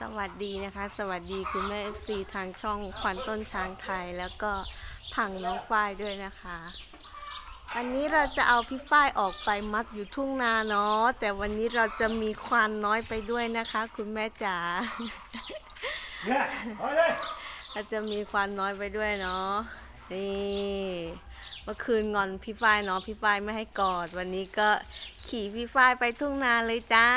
สวัสดีนะคะ สวัสดีคุณแม่ FC ทางช่องขวัญต้นช้างไทย แล้วก็ผังน้องฝ้ายด้วยนะคะวันนี้เราจะเอาพี่ฝ้ายออกไปมัดอยู่ทุ่งนาเนาะแต่วันนี้เราจะมีควานน้อยไปด้วยนะคะ คุณแม่จ๋าเนี่ยเอาเลยเราจะมีควานน้อยไปด้วยเนาะนี่เมื่อคืนงอนพี่ฝ้ายเนาะพี่ฝ้ายไม่ให้กอด วันนี้ก็ขี่พี่ฝ้ายไปทุ่งนาเลยจ้า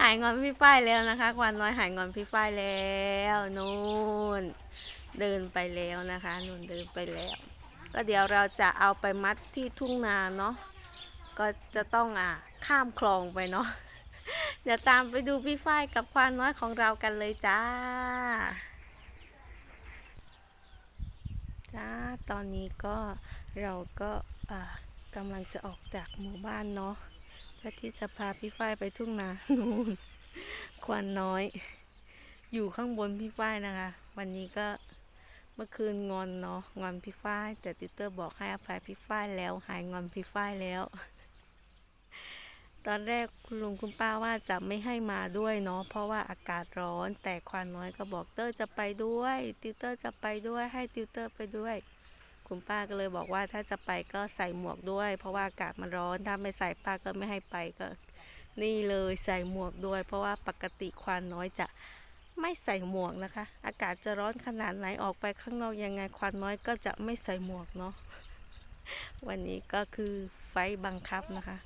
หายงอนพี่ฝ้ายแล้วนะคะควานน้อยหายงอนพี่ฝ้ายแล้วนู่นเดินไปแล้วนะคะนู่นเดินไปแล้ว ก็เดี๋ยวเราจะเอาไปมัดที่ทุ่งนาเนาะก็จะต้องอะข้ามคลองไปเนาะเดี๋ยวตามไปดูพี่ฝ้ายกับควานน้อยของเรากันเลยจ้าจ้าตอนนี้ก็เราก็อ่ากำลังจะออกจากหมู่บ้านเนาะ ที่จะพาพี่ฝ้ายไปทุ่งนานู่นควานน้อย อยู่ข้างบนพี่ฝ้ายนะคะ วันนี้ก็เมื่อคืนงอนเนาะงอนพี่ฝ้าย แต่ติวเตอร์บอกให้อภัยพี่ฝ้ายแล้ว หายงอนพี่ฝ้ายแล้ว ตอนแรกคุณลุงคุณป้าว่าจะไม่ให้มาด้วยเนาะเพราะว่าอากาศร้อน แต่ควานน้อยก็บอกเตอร์จะไปด้วย ติวเตอร์จะไปด้วยให้ติวเตอร์ไปด้วย คุณป้าก็เลยบอกว่าถ้าจะไปก็ใส่หมวกด้วย เพราะว่าอากาศมันร้อนถ้าไม่ใส่ป้าก็ไม่ให้ไปก็ นี่เลยใส่หมวกด้วย เพราะว่าปกติควานน้อยจะไม่ใส่หมวกนะคะ อากาศจะร้อนขนาดไหนออกไปข้างนอกยังไงควานน้อยก็จะไม่ใส่หมวกเนาะวันนี้ก็คือไฟบังคับนะคะ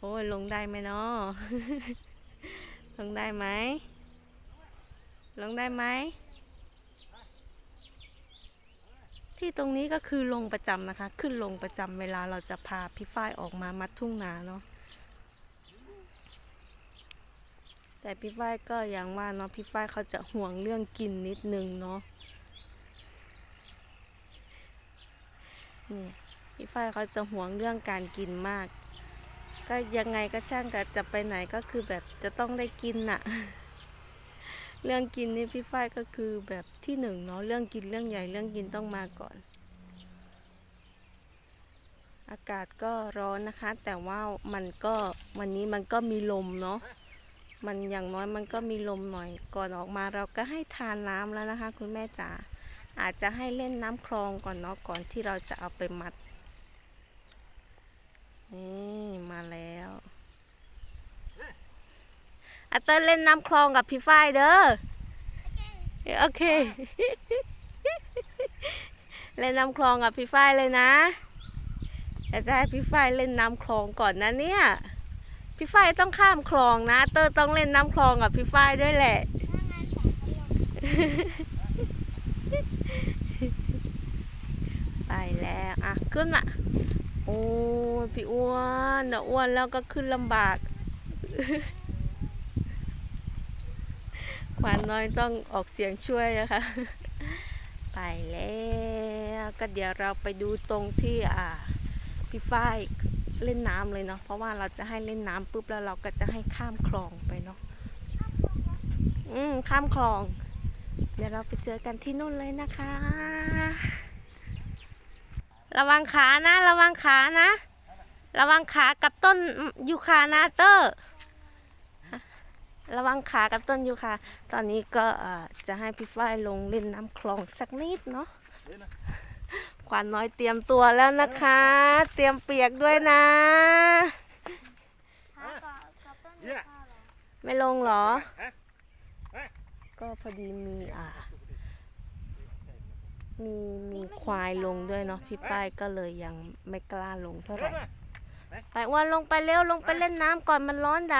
โอ้ยลงได้ไหมเนาะลงได้ไหมลงได้ไหม ที่ตรงนี้ก็คือลงประจำนะคะ ขึ้นลงประจำเวลาเราจะพาพี่ฝ้ายออกมามัดทุ่งนาเนาะแต่พี่ฝ้ายก็อย่างว่าเนาะพี่ฝ้ายเขาจะห่วงเรื่องกินนิดนึงเนาะนี่พี่ฝ้ายเขาจะห่วงเรื่องการกินมาก ก็ยังไงก็ช่างกับจะไปไหนก็คือแบบจะต้องได้กินน่ะ เรื่องกินนี่พี่ฝ้ายก็คือแบบ ที่หนึ่งเนาะเรื่องกินเรื่องใหญ่เรื่องกินต้องมาก่อน อากาศก็ร้อนนะคะ แต่ว่ามันก็วันนี้มันก็มีลมเนาะมันอย่างน้อยมันก็มีลมหน่อยก่อนออกมาเราก็ให้ทานน้ำแล้วนะคะ คุณแม่จ๋าอาจจะให้เล่นน้ำคลองก่อนเนาะก่อนที่เราจะเอาไปมัดนี่มาแล้วอาเตอร์เล่นน้ำคลองกับพี่ฝ้ายเด้อ โอเค เล่นน้ำคลองกับพี่ฝ้ายเลยนะแต่จะให้พี่ฝ้ายเล่นน้ำคลองก่อนนะเนี่ย พี่ฝ้ายต้องข้ามคลองนะ เตอร์ต้องเล่นน้ำคลองกับพี่ฝ้ายด้วยแหละ ไปแล้วอะขึ้นมาโอ้ยพี่อ้วนเดี๋ยวอ้วนแล้วก็ขึ้นลำบาก ขวานน้อยต้องออกเสียงช่วยนะคะ ไปแล้วก็เดี๋ยวเราไปดูตรงที่อ่าพี่ฝ้ายเล่นน้ำเลยเนาะเพราะว่าเราจะให้เล่นน้ำปุ๊บแล้วเราก็จะให้ข้ามคลองไปเนาะอืมข้ามคลอง เดี๋ยวเราไปเจอกันที่นู่นเลยนะคะ ระวังขานะ ระวังขานะ ระวังขากับต้นยูคานะเตอร์ ระวังขากับต้นยูคาตอนนี้ก็จะให้พี่ฝ้ายลงเล่นน้ำคลองสักนิดเนาะขวัญน้อยเตรียมตัวแล้วนะคะ เตรียมเปียกด้วยนะ ไม่ลงเหรอ ก็พอดีมีอ่า มีมีควายลงด้วยเนาะพี่ป้ายก็เลยยังไม่กล้าลงเท่าไหร่ ไปอ้วนลงไปเร็วลงไปเล่นน้ำก่อนมันร้อนได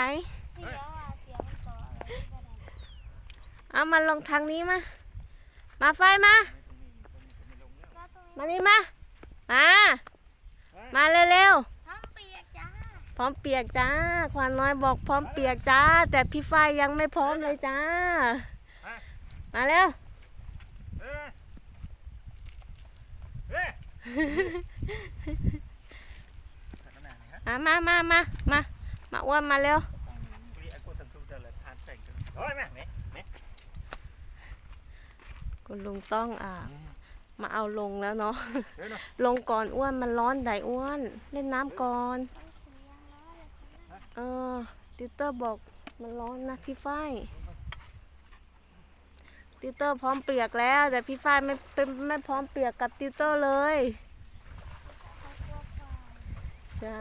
เอามาลงทางนี้มา มาไฟมา มานี่มา มา มาเร็วๆพร้อมเปียกจ้า ควานน้อยบอกพร้อมเปียกจ้า แต่พี่ฝ้ายยังไม่พร้อมเลยจ้า มาเร็ว เอ้ยเอ้ยมามามามามามาอ้วนมาเร็วโอ้ยแม่แม่แม่ คุณลุงต้องอ่ามาเอาลงแล้วเนาะเดี๋ยวนะลงก่อนอ้วนมันร้อนไดอ้วน เล่นน้ำก่อน เออติวเตอร์บอกมันร้อนนะพี่ฝ้ายติวเตอร์พร้อมเปียกแล้ว แต่พี่ฝ้ายไม่เป็นไม่พร้อมเปียกกับติวเตอร์เลย ใช่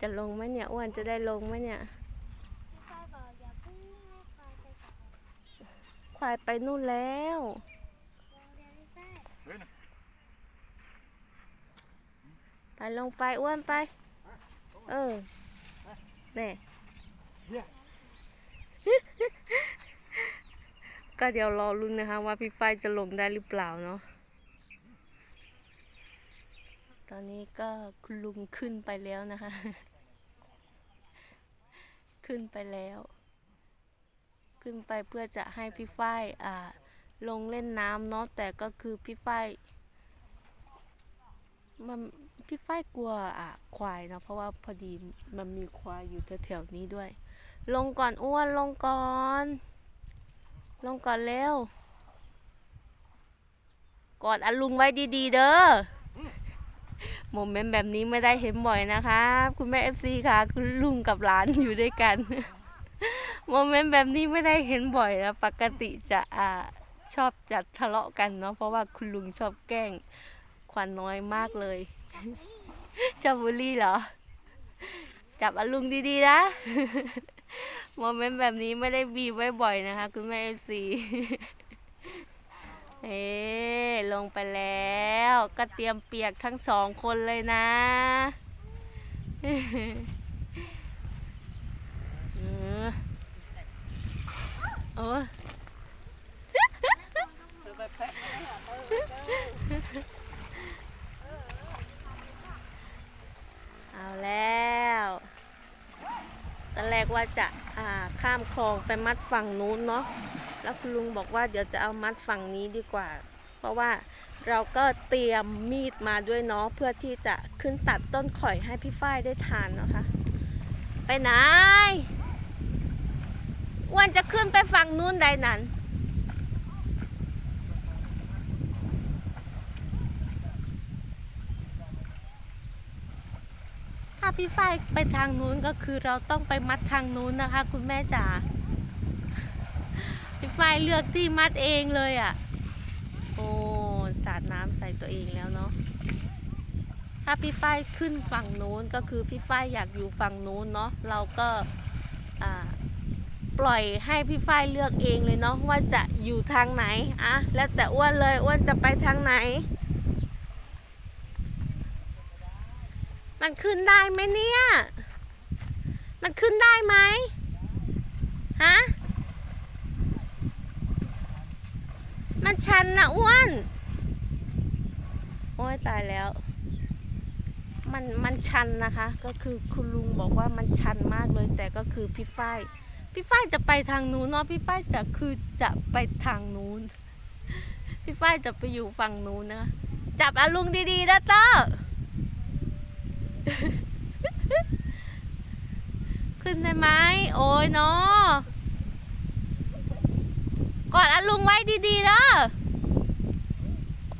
จะลงไหมเนี่ยอ้วนจะได้ลงไหมเนี่ย ควายไปนู่นแล้วไปลงไปอ้วนไป เออเน่ก็เดี๋ยวรอลุ้นนะคะว่าพี่ฝ้ายจะลงได้หรือเปล่าเนาะ ตอนนี้ก็คุณลุงขึ้นไปแล้วนะคะ ขึ้นไปแล้ว ขึ้นไปเพื่อจะให้พี่ฝ้ายอ่าลงเล่นน้ำเนาะแต่ก็คือพี่ฝ้ายมันพี่ฝ้ายกลัวอะควายเนอะเพราะว่าพอดีมันมีควายอยู่แถวๆนี้ด้วย ลงก่อนอ้วนลงก่อน ลงก่อนเร็วกอดอลุงไว้ดีๆ เด้อ โมเมนต์แบบนี้ไม่ได้เห็นบ่อยนะคะคุณแม่เอฟซีค่ะคุณลุงกับหลานอยู่ด้วยกันโมเมนต์แบบนี้ไม่ได้เห็นบ่อยนะปกติจะอ่าชอบจัดทะเลาะกันเนาะเพราะว่าคุณลุงชอบแกล้งควันน้อยมากเลยชอบบุลลี่เหรอ จับอารมณ์ดีๆนะโมเมนต์แบบนี้ไม่ได้บีบไว้บ่อยนะคะ คุณแม่เอฟซี เอ๊ลงไปแล้วก็เตรียมเปียกทั้งสองคนเลยนะเออโอ้เอาแล้วตอนแรกว่าจะข้ามคลองไปมัดฝั่งนู้นเนาะ แล้วคุณลุงบอกว่าเดี๋ยวจะเอามัดฝั่งนี้ดีกว่า เพราะว่าเราก็เตรียมมีดมาด้วยเนาะเพื่อที่จะขึ้นตัดต้นข่อยให้พี่ฝ้ายได้ทานนะคะ ไปไหนอวันจะขึ้นไปฝั่งนู้นใดนั้นถ้าพี่ฝ้ายไปทางนู้นก็คือเราต้องไปมัดทางนู้นนะคะ คุณแม่จ๋า พี่ฝ้ายเลือกที่มัดเองเลยอะ่ะ โอ้สาดน้ำใส่ตัวเองแล้วเนาะ ถ้าพี่ฝ้ายขึ้นฝั่งนู้นก็คือพี่ฝ้ายอยากอยู่ฝั่งนู้นเนาะ เราก็อ่าปล่อยให้พี่ฝ้ายเลือกเองเลยเนาะว่าจะอยู่ทางไหนอะแล้วแต่อ้วนเลยอ้วนจะไปทางไหน มันขึ้นได้ไหมเนี่ย มันขึ้นได้ไหมฮะ มันชันนะอ้วน โอ้ยตายแล้ว มันมันชันนะคะ ก็คือคุณลุงบอกว่ามันชันมากเลย แต่ก็คือพี่ฝ้ายพี่ฝ้ายจะไปทางนู้นเนาะพี่ฝ้ายจะคือจะไปทางนู้น พี่ฝ้ายจะไปอยู่ฝั่งนู้นนะจับอาลุงดีๆนะเต้อขึ้นได้ไหมโอ้ยเนาะ กอดอาลุงไว้ดีๆเด้อ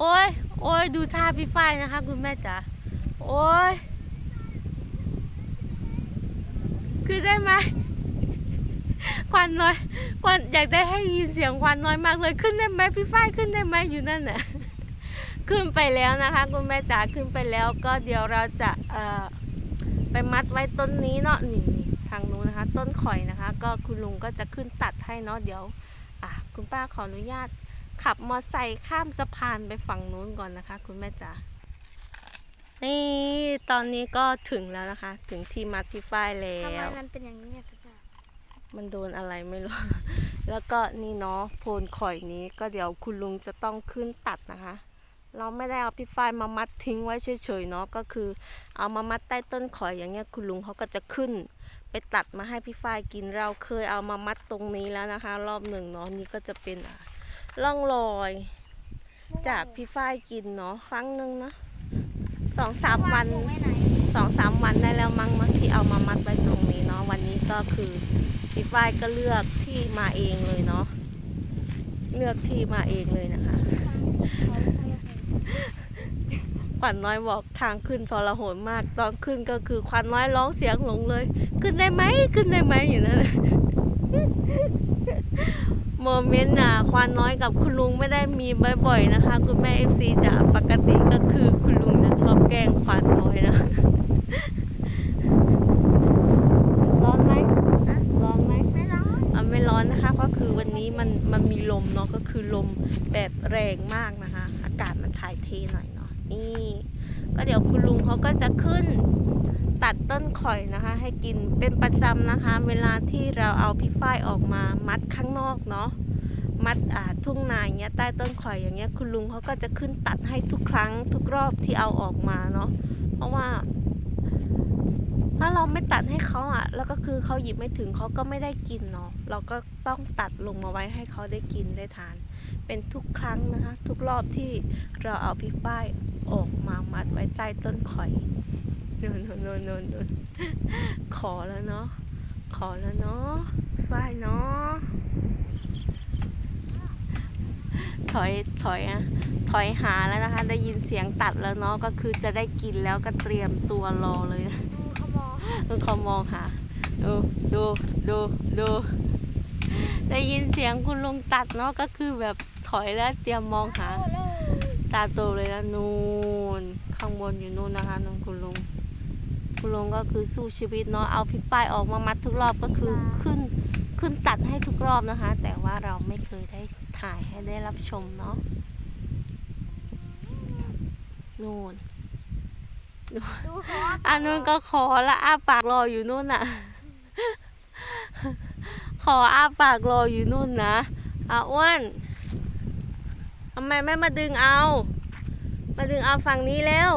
โอ้ยโอ้ยดูท่าพี่ฝ้ายนะคะ คุณแม่จ๋าโอ้ยคือได้ไหมควันน้อยควันอยากได้ให้ยินเสียงควันน้อยมากเลยขึ้นได้ไหมพี่ฝ้ายขึ้นได้ไหมอยู่นั่นน่ะขึ้นไปแล้วนะคะ คุณแม่จ๋าขึ้นไปแล้วก็เดี๋ยวเราจะเอ่อไปมัดไว้ต้นนี้เนาะนี่ทางนู้นนะคะ ต้นข่อยนะคะ ก็คุณลุงก็จะขึ้นตัดให้เนาะเดี๋ยว คุณป้าขออนุญาต ขับมอไซค์ข้ามสะพานไปฝั่งนู้นก่อนนะคะ คุณแม่จ๋านี่ตอนนี้ก็ถึงแล้วนะคะ ถึงที่มัดพี่ฝ้ายแล้ทำไมวมันเป็นอย่างนี้อะพี่ฝ้ายมันโดนอะไรไม่รู้ แล้วก็นี่เนาะโพนข่อยนี้ก็เดี๋ยวคุณลุงจะต้องขึ้นตัดนะคะ เราไม่ได้เอาพี่ฝ้ายมามัดทิ้งไว้เฉยๆเนาะก็คือ เอามามัดใต้ต้นข่อยอย่างเงี้ยคุณลุงเขาก็จะขึ้น ไปตัดมาให้พี่ฝ้ายกินเราเคยเอามามัดตรงนี้แล้วนะคะ รอบหนึ่งเนาะนี่ก็จะเป็นอะร่องรอย จากพี่ฝ้ายกินเนาะครั้งหนึ่งเนาะสองสามวันวางไว้ไหนสองสามวันได้แล้วมั้งมั้งที่เอามามัดไว้ตรงนี้เนาะวันนี้ก็คือพี่ฝ้ายก็เลือกที่มาเองเลยเนาะเลือกที่มาเองเลยนะคะ ขวัญน้อยบอกทางขึ้นทรหดมาก ตอนขึ้นก็คือขวัญน้อยร้องเสียงหลงเลย ขึ้นได้ไหมขึ้นได้ไหมอยู่นั่นแหละโมเมนต์น่ะควานน้อยกับคุณลุงไม่ได้มีบ่อย ๆ นะคะ คุณแม่เอฟซีจะปกติก็คือคุณลุงจะชอบแกล้งควานน้อยนะร้อนไหมอะร้อนไหมไม่ร้อนอะไม่ร้อนนะคะ ก็คือวันนี้มันมันมีลมเนาะก็คือลมแบบแรงมากนะคะ อากาศมันถ่ายเทหน่อยเนี่ ก็เดี๋ยวคุณลุงเขาก็จะขึ้นตัดต้นข่อยนะคะ ให้กินเป็นประจำนะคะ เวลาที่เราเอาพี่ฝ้ายออกมามัดข้างนอกเนาะมัดอ่าทุ่งนาอย่างเงี้ยใต้ต้นข่อยอย่างเงี้ยคุณลุงเขาก็จะขึ้นตัดให้ทุกครั้งทุกรอบที่เอาออกมาเนาะเพราะว่า ถ้าเราไม่ตัดให้เขาอะ แล้วก็คือเขาหยิบไม่ถึงเขาก็ไม่ได้กินเนาะเราก็ต้องตัดลงมาไว้ให้เขาได้กินได้ทาน เป็นทุกครั้งนะคะ ทุกรอบที่เราเอาพี่ฝ้ายออกมามัดไว้ใต้ต้นข่อยนนนนนนนขอแล้วเนาะขอแล้วเนาะฝ้ายเนาะถอยถอยอะถอยหาแล้วนะคะ ได้ยินเสียงตัดแล้วเนาะก็คือจะได้กินแล้วก็เตรียมตัวรอเลย ดูเขามอเขามองหาดูดูดูดูได้ยินเสียงคุณลุงตัดเนาะก็คือแบบถอยแล้วเตรียมมองหา ตาโตเลยนะนูนข้างบนอยู่นู่นนะคะนู่นคุณลุงคุณลุงก็คือสู้ชีวิตเนาะเอาพี่ป้ายออกมามัดทุกรอบก็คือขึ้นขึ้นตัดให้ทุกรอบนะคะ แต่ว่าเราไม่เคยได้ถ่ายให้ได้รับชมเนาะนู่น อันนู้นก็ขอละอ้าปากรออยู่นู่นน่ะ ขออ้าปากรออยู่นู่นนะอาอ้วนทำไมไม่มาดึงเอา มาดึงเอาฝั่งนี้แล้ว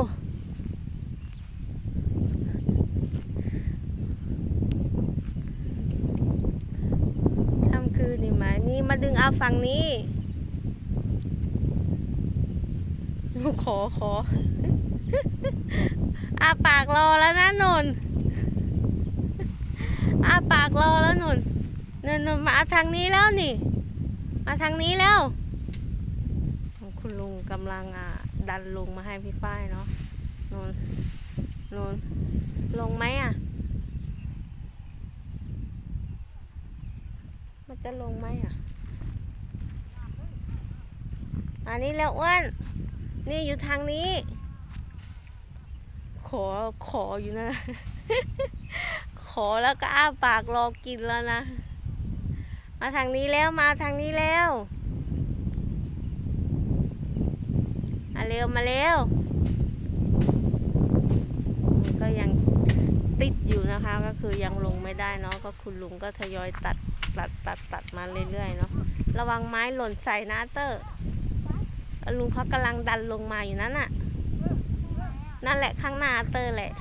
ค่ำคืนนี่ไหมนี่มาดึงเอาฝั่งนี้ขอขอ อาปากรอแล้วนะนนท์อาปากรอแล้วนนท์นนท์มาทางนี้แล้วนี่ มาทางนี้แล้ว คุณลุงกำลังอะดันลงมาให้พี่ฝ้ายเนาะนนท์นนท์ลงไหมอะ มันจะลงไหมอะ อันนี้แล้วอ้วน นี่อยู่ทางนี้ อขออยู่นะ ขอแล้วก็อ้าปากรอกินแล้วนะ มาทางนี้แล้วมาทางนี้แล้ว มาเร็วมาเร็วก็ยังติดอยู่นะคะก็คือยังลงไม่ได้เนาะก็คุณลุงก็ทยอยตัดตัดตัดตัดมาเรื่อยๆเนาะระวังไม้หล่นใส่นะเตอร์ลุงเขากำลังดันลงมาอยู่นั่นน่ะ นั่นแหละข้างหน้าเตอร์แหละ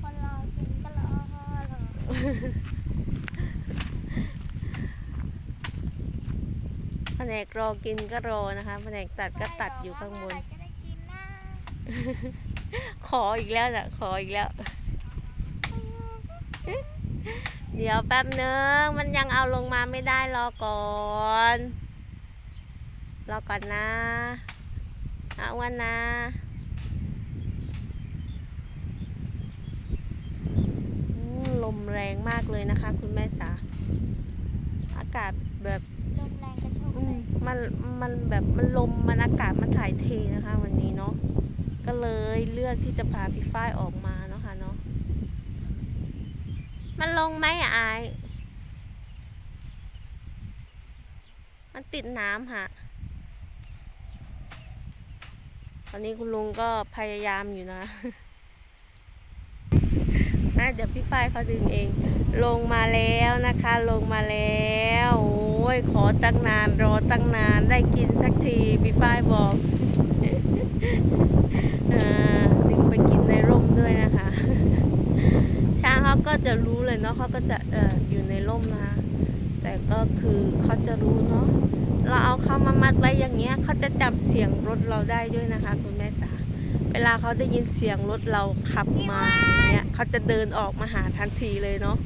คนรอกินก็รอรอแผนกรอกินก็รอนะคะแผนกตัดก็ตัดอยู่ข้างบนจะได้กินนะขออีกแล้วน่ะขออีกแล้ว เดี๋ยวแป๊บนึง มันยังเอาลงมาไม่ได้รอก่อน รอก่อนนะอาอ้วันนะอืมลมแรงมากเลยนะคะ คุณแม่จ๋าอากาศแบบลมแรงกระโชกอืเลมยมันมันแบบมันลมมันอากาศมันถ่ายเทนะคะ วันนี้เนาะก็เลยเลือกที่จะพาพี่ฝ้ายออกมาเนาะค่ะเนาะมันลงไหมอะอาย มันติดน้ำฮะ ตอนนี้คุณลุงก็พยายามอยู่นะอะเดี๋ยวพี่ฝ้ายเขาดึงเอง ลงมาแล้วนะคะ ลงมาแล้ว โอ้ย ขอตั้งนาน รอตั้งนาน ได้กินสักที พี่ฝ้ายบอกอดึงไปกินในร่มด้วยนะคะ ช้างเขาก็จะรู้เลยเนาะเขาก็จะเอออยู่ในร่มนะคะ แต่ก็คือเขาจะรู้เนาะ เราเอาเขามามัดไว้อย่างเงี้ยเขาจะจำเสียงรถเราได้ด้วยนะคะ คุณแม่จ๋าเวลาเขาได้ยินเสียงรถเราขับมาอย่างเงี้ยเขาจะเดินออกมาหาทันทีเลยเนาะ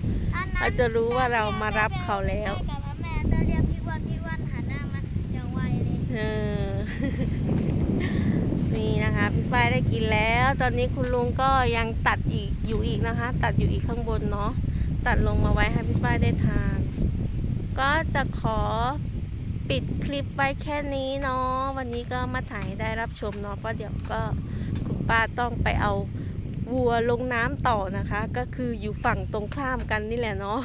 เขาจะรู้ว่าเรามารับเขาแล้วแม่จะเรียกพี่อ้วันพี่อ้วันหันหน้ามาเออนี่นะคะพี่ฝ้ายได้กินแล้ว ตอนนี้คุณลุงก็ยังตัดอีกอยู่อีกนะคะ ตัดอยู่อีกข้างบนเนาะตัดลงมาไว้ให้พี่ฝ้ายได้ทานก็จะขอ ปิดคลิปไว้แค่นี้เนาะวันนี้ก็มาถ่ายให้ได้รับชมเนาะเพราะเดี๋ยวก็คุณป้าต้องไปเอาวัวลงน้ำต่อนะคะ ก็คืออยู่ฝั่งตรงข้ามกันนี่แหละเนาะ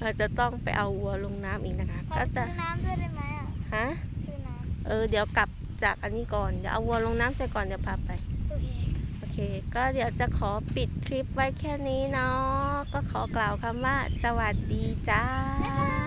เราจะต้องไปเอาวัวลงน้ำอีกนะคะขอก็จะซื้อน้ำด้วยได้ไหมอะฮะซื้อน้เออเดี๋ยวกลับจากอันนี้ก่อนเดี๋ยวเอาวัวลงน้ำเสร็จก่อนเดี๋ยวพาไปำโอเคโอเค ก็เดี๋ยวจะขอปิดคลิปไว้แค่นี้เนาะก็ขอกล่าวคำว่า สวัสดีจ้าบ๊ายบาย